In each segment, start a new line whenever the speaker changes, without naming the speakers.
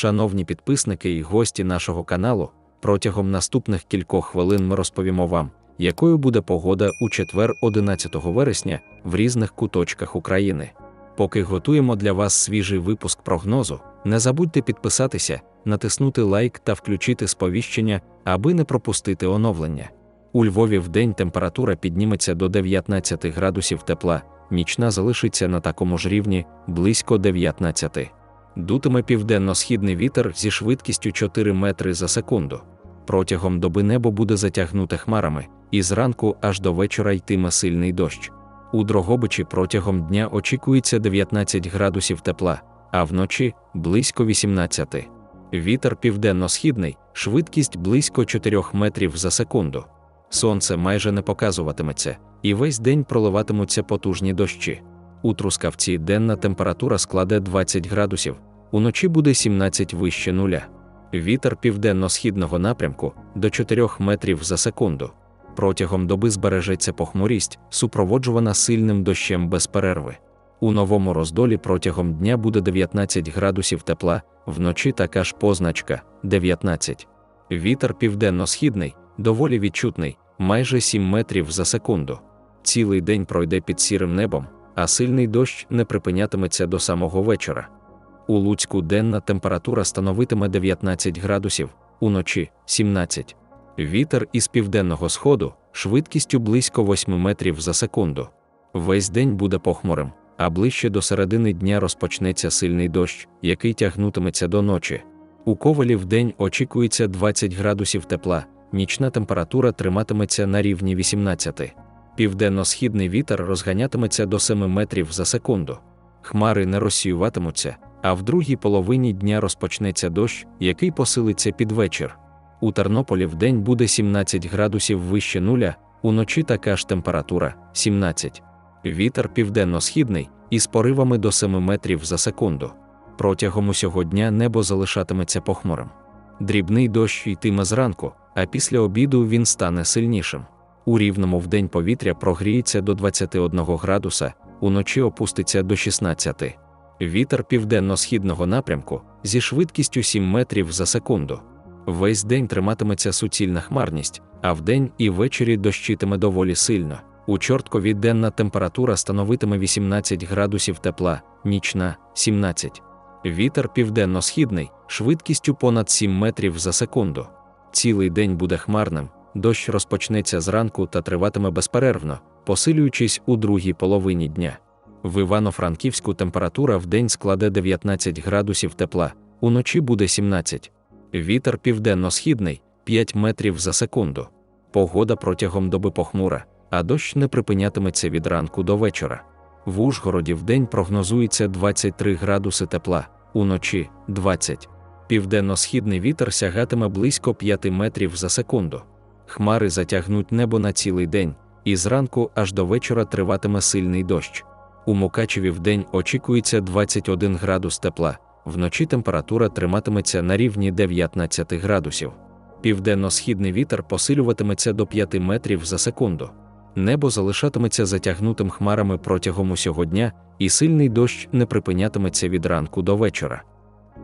Шановні підписники і гості нашого каналу, протягом наступних кількох хвилин ми розповімо вам, якою буде погода у четвер 11 вересня в різних куточках України. Поки готуємо для вас свіжий випуск прогнозу, не забудьте підписатися, натиснути лайк та включити сповіщення, аби не пропустити оновлення. У Львові вдень температура підніметься до 19 градусів тепла, нічна залишиться на такому ж рівні близько 19. Дутиме південно-східний вітер зі швидкістю 4 метри за секунду. Протягом доби небо буде затягнуте хмарами, і зранку аж до вечора йтиме сильний дощ. У Дрогобичі протягом дня очікується 19 градусів тепла, а вночі близько 18. Вітер південно-східний, швидкість близько 4 метрів за секунду. Сонце майже не показуватиметься, і весь день проливатимуться потужні дощі. У Трускавці денна температура складе 20 градусів, уночі буде 17 вище нуля. Вітер південно-східного напрямку до 4 метрів за секунду. Протягом доби збережеться похмурість, супроводжувана сильним дощем без перерви. У новому роздолі протягом дня буде 19 градусів тепла, вночі така ж позначка 19. Вітер південно-східний, доволі відчутний, майже 7 метрів за секунду. Цілий день пройде під сірим небом, а сильний дощ не припинятиметься до самого вечора. У Луцьку денна температура становитиме 19 градусів, уночі 17. Вітер із південного сходу швидкістю близько 8 метрів за секунду. Весь день буде похмурим, а ближче до середини дня розпочнеться сильний дощ, який тягнутиметься до ночі. У ковалі в день очікується 20 градусів тепла, нічна температура триматиметься на рівні 18. Південно-східний вітер розганятиметься до 7 метрів за секунду. Хмари не розсіюватимуться, а в другій половині дня розпочнеться дощ, який посилиться під вечір. У Тернополі в день буде 17 градусів вище нуля, уночі така ж температура 17. Вітер південно-східний із поривами до 7 метрів за секунду. Протягом усього дня небо залишатиметься похмурим. Дрібний дощ йтиме зранку, а після обіду він стане сильнішим. У рівному вдень повітря прогріється до 21 градуса, уночі опуститься до 16. Вітер південно-східного напрямку зі швидкістю 7 метрів за секунду. Весь день триматиметься суцільна хмарність, а вдень і ввечері дощитиме доволі сильно. У чорткові денна температура становитиме 18 градусів тепла, нічна 17. Вітер південно-східний, швидкістю понад 7 метрів за секунду. Цілий день буде хмарним, дощ розпочнеться зранку та триватиме безперервно, посилюючись у другій половині дня. В Івано-Франківську температура в день складе 19 градусів тепла, уночі буде 17. Вітер південно-східний 5 метрів за секунду. Погода протягом доби похмура, а дощ не припинятиметься від ранку до вечора. В Ужгороді в день прогнозується 23 градуси тепла, уночі 20. Південно-східний вітер сягатиме близько 5 метрів за секунду. Хмари затягнуть небо на цілий день, і зранку аж до вечора триватиме сильний дощ. У Мукачеві в день очікується 21 градус тепла, вночі температура триматиметься на рівні 19 градусів. Південно-східний вітер посилюватиметься до 5 метрів за секунду. Небо залишатиметься затягнутим хмарами протягом усього дня, і сильний дощ не припинятиметься від ранку до вечора.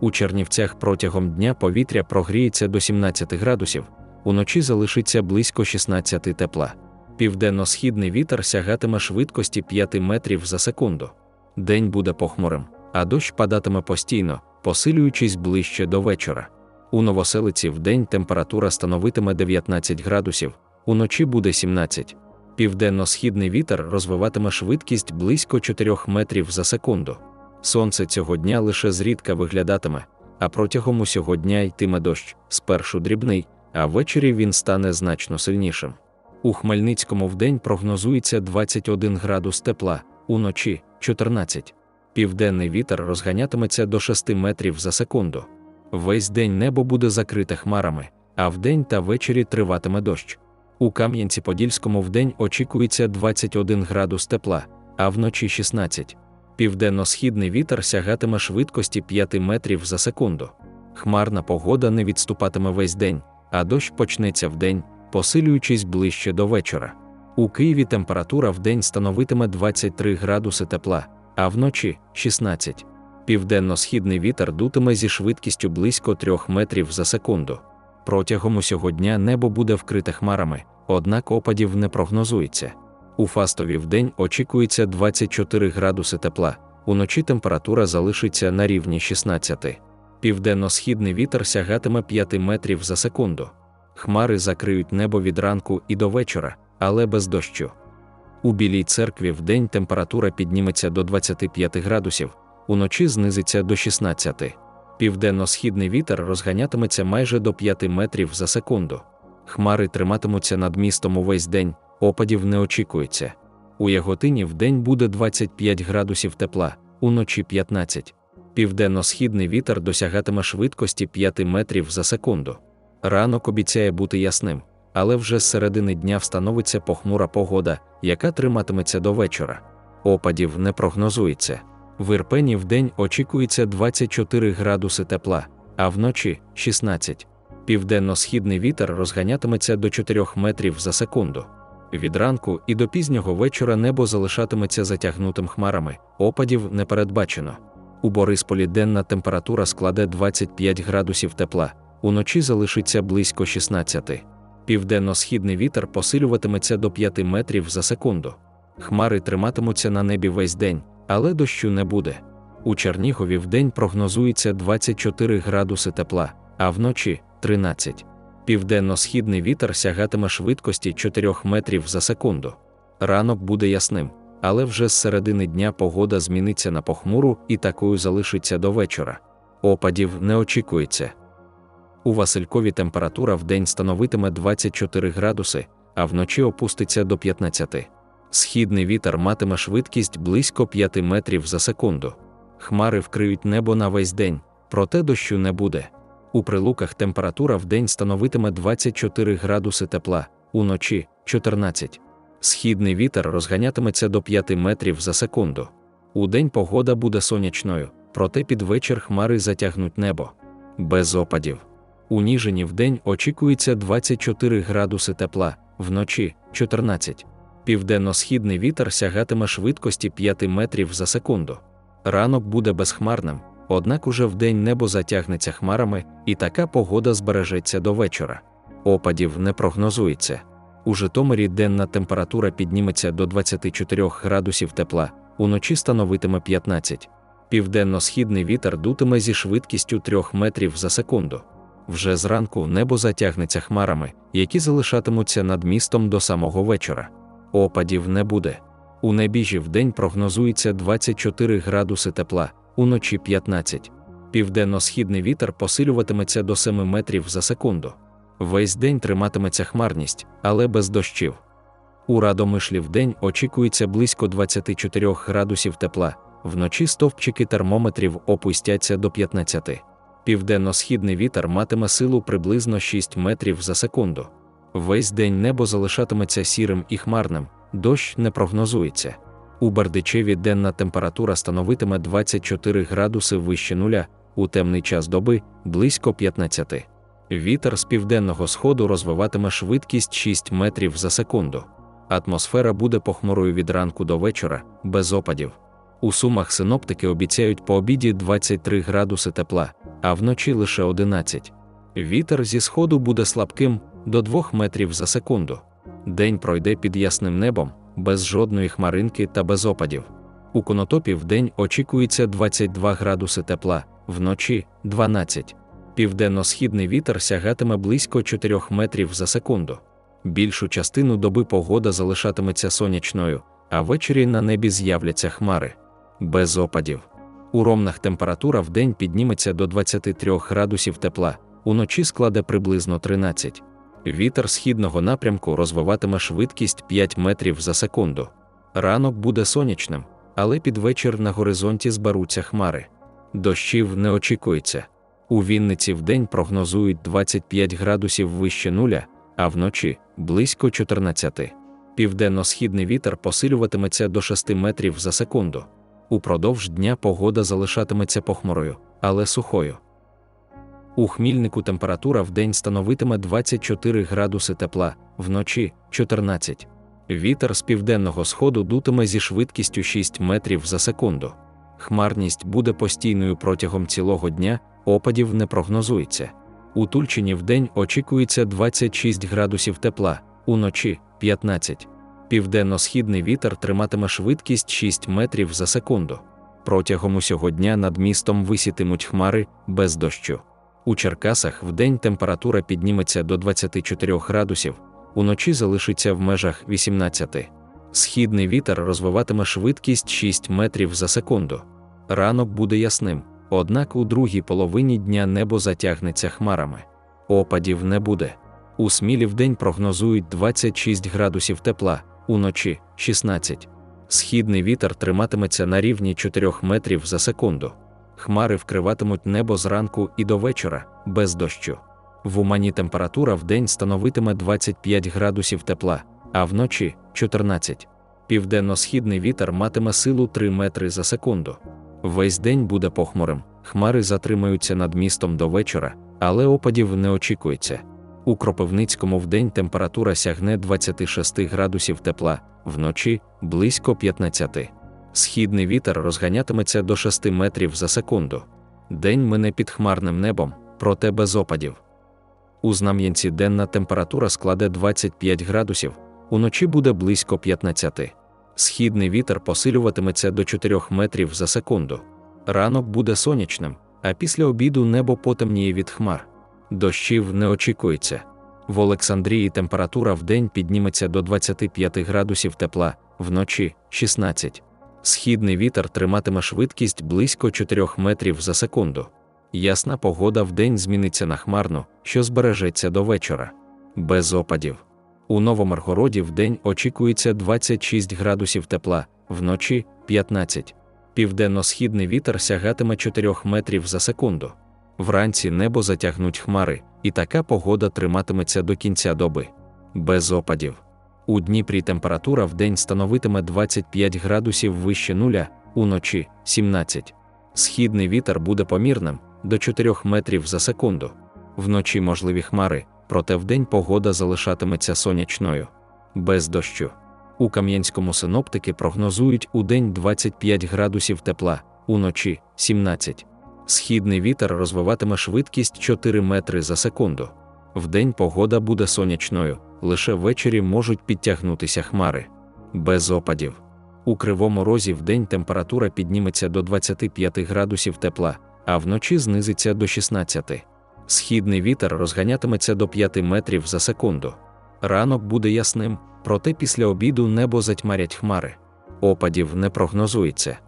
У Чернівцях протягом дня повітря прогріється до 17 градусів, уночі залишиться близько 16 тепла. Південно-східний вітер сягатиме швидкості 5 метрів за секунду. День буде похмурим, а дощ падатиме постійно, посилюючись ближче до вечора. У Новоселиці в день температура становитиме 19 градусів, уночі буде 17. Південно-східний вітер розвиватиме швидкість близько 4 метрів за секунду. Сонце цього дня лише зрідка виглядатиме, а протягом усього дня йтиме дощ, спершу дрібний, а ввечері він стане значно сильнішим. У Хмельницькому вдень прогнозується 21 градус тепла, уночі 14. Південний вітер розганятиметься до 6 метрів за секунду. Весь день небо буде закрите хмарами, а вдень та ввечері триватиме дощ. У Кам'янці-Подільському вдень очікується 21 градус тепла, а вночі 16. Південно-східний вітер сягатиме швидкості 5 метрів за секунду. Хмарна погода не відступатиме весь день, а дощ почнеться вдень, посилюючись ближче до вечора. У Києві температура вдень становитиме 23 градуси тепла, а вночі 16. Південно-східний вітер дутиме зі швидкістю близько 3 метрів за секунду. Протягом усього дня небо буде вкрите хмарами, однак опадів не прогнозується. У фастові вдень очікується 24 градуси тепла, уночі температура залишиться на рівні 16. Південно-східний вітер сягатиме 5 метрів за секунду. Хмари закриють небо від ранку і до вечора, але без дощу. У Білій церкві вдень температура підніметься до 25 градусів, уночі знизиться до 16. Південно-східний вітер розганятиметься майже до 5 метрів за секунду. Хмари триматимуться над містом увесь день, опадів не очікується. У Яготині вдень буде 25 градусів тепла, уночі 15. Південно-східний вітер досягатиме швидкості 5 метрів за секунду. Ранок обіцяє бути ясним, але вже з середини дня встановиться похмура погода, яка триматиметься до вечора. Опадів не прогнозується. В Ірпені вдень очікується 24 градуси тепла, а вночі 16. Південно-східний вітер розганятиметься до 4 метрів за секунду. Від ранку і до пізнього вечора небо залишатиметься затягнутим хмарами, опадів не передбачено. У Борисполі денна температура складе 25 градусів тепла, уночі залишиться близько 16. Південно-східний вітер посилюватиметься до 5 метрів за секунду. Хмари триматимуться на небі весь день, але дощу не буде. У Чернігові вдень прогнозується 24 градуси тепла, а вночі 13. Південно-східний вітер сягатиме швидкості 4 метрів за секунду. Ранок буде ясним, але вже з середини дня погода зміниться на похмуру і такою залишиться до вечора. Опадів не очікується. У Василькові температура в день становитиме 24 градуси, а вночі опуститься до 15. Східний вітер матиме швидкість близько 5 метрів за секунду. Хмари вкриють небо на весь день, проте дощу не буде. У прилуках температура в день становитиме 24 градуси тепла, уночі 14. Східний вітер розганятиметься до 5 метрів за секунду. У день погода буде сонячною, проте під вечір хмари затягнуть небо. Без опадів. У Ніжині в день очікується 24 градуси тепла, вночі 14. Південно-східний вітер сягатиме швидкості 5 метрів за секунду. Ранок буде безхмарним, однак уже вдень небо затягнеться хмарами, і така погода збережеться до вечора. Опадів не прогнозується. У Житомирі денна температура підніметься до 24 градусів тепла, уночі становитиме 15. Південно-східний вітер дутиме зі швидкістю 3 метрів за секунду. Вже зранку небо затягнеться хмарами, які залишатимуться над містом до самого вечора. Опадів не буде. У небіжі вдень прогнозується 24 градуси тепла, уночі 15. Південно-східний вітер посилюватиметься до 7 метрів за секунду. Весь день триматиметься хмарність, але без дощів. У Радомишлі вдень очікується близько 24 градусів тепла, вночі стовпчики термометрів опустяться до 15. Південно-східний вітер матиме силу приблизно 6 метрів за секунду. Весь день небо залишатиметься сірим і хмарним, дощ не прогнозується. У Бердичеві денна температура становитиме 24 градуси вище нуля, у темний час доби близько 15. Вітер з південного сходу розвиватиме швидкість 6 метрів за секунду. Атмосфера буде похмурою від ранку до вечора, без опадів. У сумах синоптики обіцяють по обіді 23 градуси тепла, а вночі лише 11. Вітер зі сходу буде слабким до 2 метрів за секунду. День пройде під ясним небом, без жодної хмаринки та без опадів. У конотопі в день очікується 22 градуси тепла, вночі 12. Південно-східний вітер сягатиме близько 4 метрів за секунду. Більшу частину доби погода залишатиметься сонячною, а ввечері на небі з'являться хмари. Без опадів. У ромнах температура в день підніметься до 23 градусів тепла, уночі складе приблизно 13. Вітер східного напрямку розвиватиме швидкість 5 метрів за секунду. Ранок буде сонячним, але під вечір на горизонті зберуться хмари. Дощів не очікується. У Вінниці вдень прогнозують 25 градусів вище нуля, а вночі близько 14. Південно-східний вітер посилюватиметься до 6 метрів за секунду. Упродовж дня погода залишатиметься похмурою, але сухою. У хмільнику температура в день становитиме 24 градуси тепла, вночі 14. Вітер з південного сходу дутиме зі швидкістю 6 метрів за секунду. Хмарність буде постійною протягом цілого дня, опадів не прогнозується. У Тульчині вдень очікується 26 градусів тепла, уночі 15. Південно-східний вітер триматиме швидкість 6 метрів за секунду. Протягом усього дня над містом висітимуть хмари без дощу. У Черкасах вдень температура підніметься до 24 градусів, уночі залишиться в межах 18. Східний вітер розвиватиме швидкість 6 метрів за секунду. Ранок буде ясним, однак у другій половині дня небо затягнеться хмарами. Опадів не буде. У смілі вдень прогнозують 26 градусів тепла, уночі 16. Східний вітер триматиметься на рівні 4 метрів за секунду. Хмари вкриватимуть небо зранку і до вечора, без дощу. В умані температура в день становитиме 25 градусів тепла, а вночі 14. Південно-східний вітер матиме силу 3 метри за секунду. Весь день буде похмурим, хмари затримаються над містом до вечора, але опадів не очікується. У Кропивницькому вдень температура сягне 26 градусів тепла, вночі близько 15. Східний вітер розганятиметься до 6 метрів за секунду. День мине під хмарним небом, проте без опадів. У Знам'янці денна температура складе 25 градусів, уночі буде близько 15. Східний вітер посилюватиметься до 4 метрів за секунду. Ранок буде сонячним, а після обіду небо потемніє від хмар. Дощів не очікується. В Олександрії температура в день підніметься до 25 градусів тепла, вночі 16. Східний вітер триматиме швидкість близько 4 метрів за секунду. Ясна погода в зміниться на хмарну, що збережеться до вечора. Без опадів. У Новомаргороді в день очікується 26 градусів тепла, вночі 15. Південно-східний вітер сягатиме 4 метрів за секунду. Вранці небо затягнуть хмари, і така погода триматиметься до кінця доби. Без опадів. У Дніпрі температура в день становитиме 25 градусів вище нуля, уночі 17. Східний вітер буде помірним до 4 метрів за секунду. Вночі можливі хмари, проте вдень погода залишатиметься сонячною. Без дощу. У Кам'янському синоптики прогнозують у день 25 градусів тепла, уночі 17. Східний вітер розвиватиме швидкість 4 метри за секунду. Вдень погода буде сонячною, лише ввечері можуть підтягнутися хмари. Без опадів. У кривому розі вдень температура підніметься до 25 градусів тепла, а вночі знизиться до 16. Східний вітер розганятиметься до 5 метрів за секунду. Ранок буде ясним, проте після обіду небо затьмарять хмари. Опадів не прогнозується.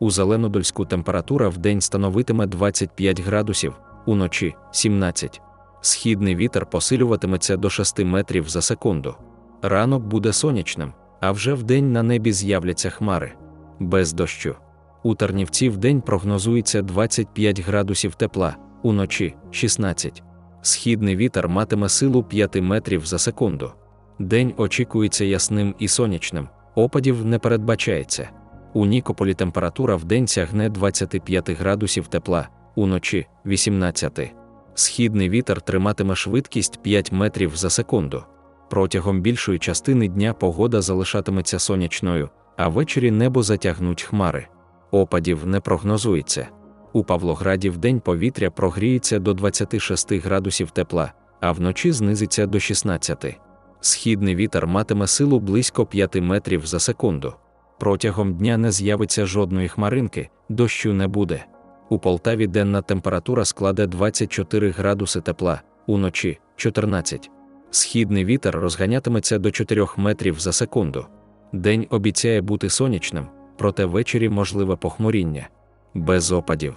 У Зеленодольську температура в день становитиме 25 градусів, уночі 17. Східний вітер посилюватиметься до 6 метрів за секунду. Ранок буде сонячним, а вже вдень на небі з'являться хмари. Без дощу. У Тарнівці вдень прогнозується 25 градусів тепла, уночі 16. Східний вітер матиме силу 5 метрів за секунду. День очікується ясним і сонячним, опадів не передбачається. У Нікополі температура в день сягне 25 градусів тепла, уночі 18. Східний вітер триматиме швидкість 5 метрів за секунду. Протягом більшої частини дня погода залишатиметься сонячною, а ввечері небо затягнуть хмари. Опадів не прогнозується. У Павлограді вдень повітря прогріється до 26 градусів тепла, а вночі знизиться до 16. Східний вітер матиме силу близько 5 метрів за секунду. Протягом дня не з'явиться жодної хмаринки, дощу не буде. У Полтаві денна температура складе 24 градуси тепла, уночі 14. Східний вітер розганятиметься до 4 метрів за секунду. День обіцяє бути сонячним, проте ввечері можливе похмуріння. Без опадів.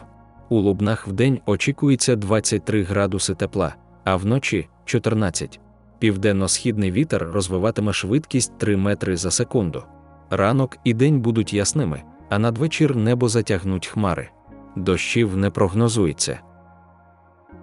У Лубнах вдень очікується 23 градуси тепла, а вночі 14. Південно-східний вітер розвиватиме швидкість 3 метри за секунду. Ранок і день будуть ясними, а надвечір небо затягнуть хмари. Дощів не прогнозується.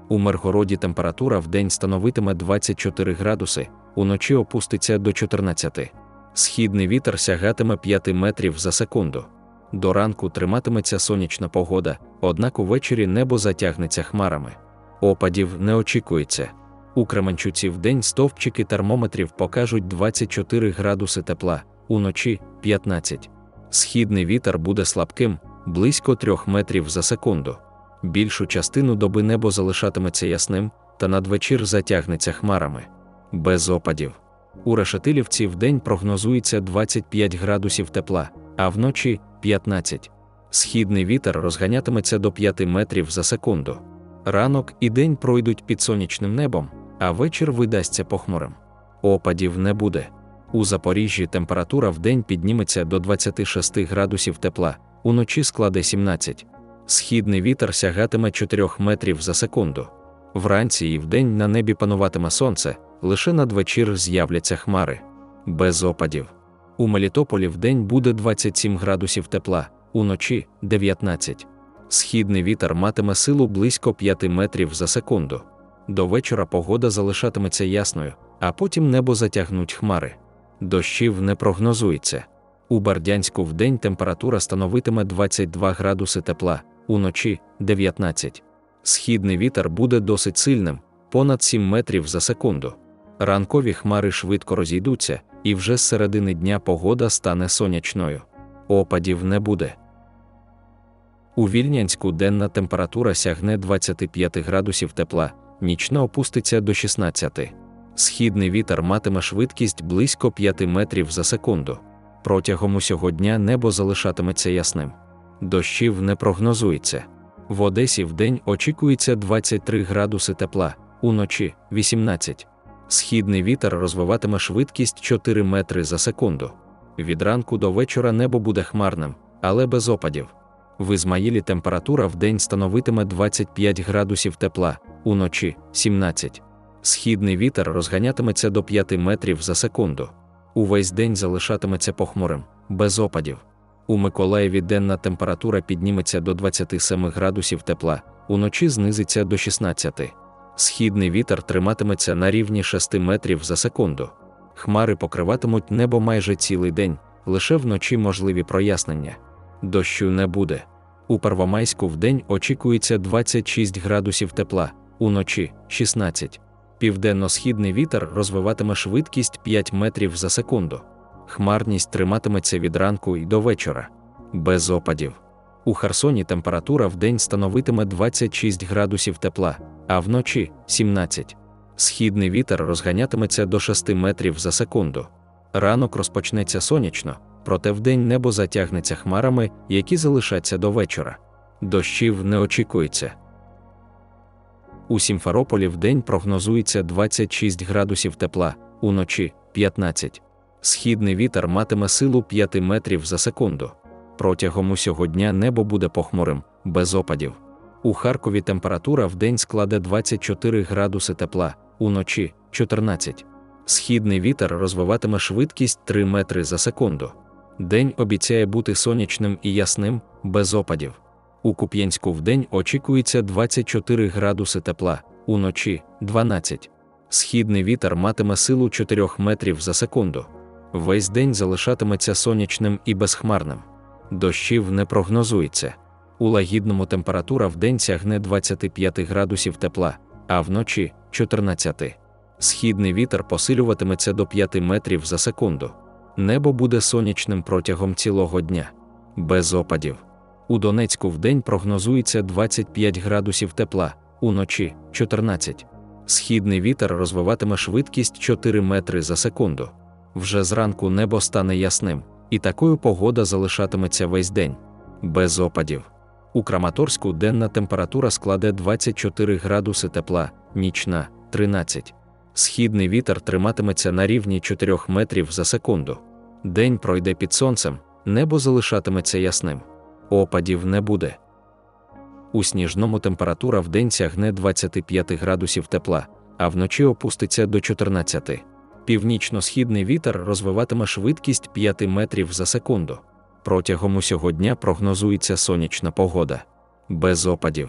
У Миргороді температура в день становитиме 24 градуси, уночі опуститься до 14. Східний вітер сягатиме 5 метрів за секунду. До ранку триматиметься сонячна погода, однак увечері небо затягнеться хмарами. Опадів не очікується. У Кременчуці в день стовпчики термометрів покажуть 24 градуси тепла, уночі 15. Східний вітер буде слабким, близько 3 метрів за секунду. Більшу частину доби небо залишатиметься ясним, та надвечір затягнеться хмарами. Без опадів. У Решетилівці вдень прогнозується 25 градусів тепла, а вночі 15. Східний вітер розганятиметься до 5 метрів за секунду. Ранок і день пройдуть під сонячним небом, а вечір видасться похмурим. Опадів не буде. У Запоріжжі температура вдень підніметься до 26 градусів тепла, уночі складе 17. Східний вітер сягатиме 4 метрів за секунду. Вранці і вдень на небі пануватиме сонце, лише надвечір з'являться хмари. Без опадів. У Мелітополі вдень буде 27 градусів тепла, уночі 19. Східний вітер матиме силу близько 5 метрів за секунду. До вечора погода залишатиметься ясною, а потім небо затягнуть хмари. Дощів не прогнозується. У Бардянську вдень температура становитиме 22 градуси тепла, уночі 19. Східний вітер буде досить сильним, понад 7 метрів за секунду. Ранкові хмари швидко розійдуться, і вже з середини дня погода стане сонячною. Опадів не буде. У Вільнянську денна температура сягне 25 градусів тепла, нічна опуститься до 16. Східний вітер матиме швидкість близько 5 метрів за секунду. Протягом усього дня небо залишатиметься ясним. Дощів не прогнозується. В Одесі вдень очікується 23 градуси тепла, уночі 18. Східний вітер розвиватиме швидкість 4 метри за секунду. Від ранку до вечора небо буде хмарним, але без опадів. В Ізмаїлі температура в день становитиме 25 градусів тепла, уночі 17. Східний вітер розганятиметься до 5 метрів за секунду. Увесь день залишатиметься похмурим, без опадів. У Миколаєві денна температура підніметься до 27 градусів тепла, уночі знизиться до 16. Східний вітер триматиметься на рівні 6 метрів за секунду. Хмари покриватимуть небо майже цілий день, лише вночі можливі прояснення. Дощу не буде. У Первомайську вдень очікується 26 градусів тепла, уночі 16. Південно-східний вітер розвиватиме швидкість 5 метрів за секунду. Хмарність триматиметься від ранку і до вечора. Без опадів. У Херсоні температура в день становитиме 26 градусів тепла, а вночі 17. Східний вітер розганятиметься до 6 метрів за секунду. Ранок розпочнеться сонячно, проте вдень небо затягнеться хмарами, які залишаться до вечора. Дощів не очікується. У Сімферополі вдень прогнозується 26 градусів тепла, уночі 15. Східний вітер матиме силу 5 метрів за секунду. Протягом усього дня небо буде похмурим, без опадів. У Харкові температура в день складе 24 градуси тепла, уночі 14. Східний вітер розвиватиме швидкість 3 метри за секунду. День обіцяє бути сонячним і ясним, без опадів. У Куп'янську вдень очікується 24 градуси тепла, уночі 12. Східний вітер матиме силу 4 метрів за секунду. Весь день залишатиметься сонячним і безхмарним. Дощів не прогнозується. У лагідному температура в день сягне 25 градусів тепла, а вночі 14. Східний вітер посилюватиметься до 5 метрів за секунду. Небо буде сонячним протягом цілого дня. Без опадів. У Донецьку вдень прогнозується 25 градусів тепла, уночі 14. Східний вітер розвиватиме швидкість 4 метри за секунду. Вже зранку небо стане ясним, і такою погода залишатиметься весь день. Без опадів. У Краматорську денна температура складе 24 градуси тепла, нічна 13. Східний вітер триматиметься на рівні 4 метрів за секунду. День пройде під сонцем, небо залишатиметься ясним. Опадів не буде. У сніжному температура в день сягне 25 градусів тепла, а вночі опуститься до 14. Північно-східний вітер розвиватиме швидкість 5 метрів за секунду. Протягом усього дня прогнозується сонячна погода. Без опадів.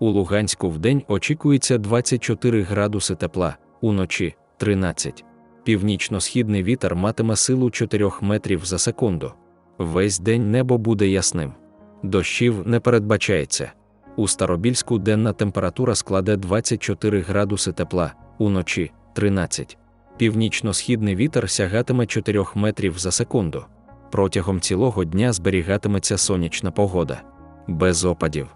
У Луганську вдень очікується 24 градуси тепла, уночі 13. Північно-східний вітер матиме силу 4 метрів за секунду. Весь день небо буде ясним. Дощів не передбачається. У Старобільську денна температура складе 24 градуси тепла, уночі 13. Північно-східний вітер сягатиме 4 метрів за секунду. Протягом цілого дня зберігатиметься сонячна погода. без опадів.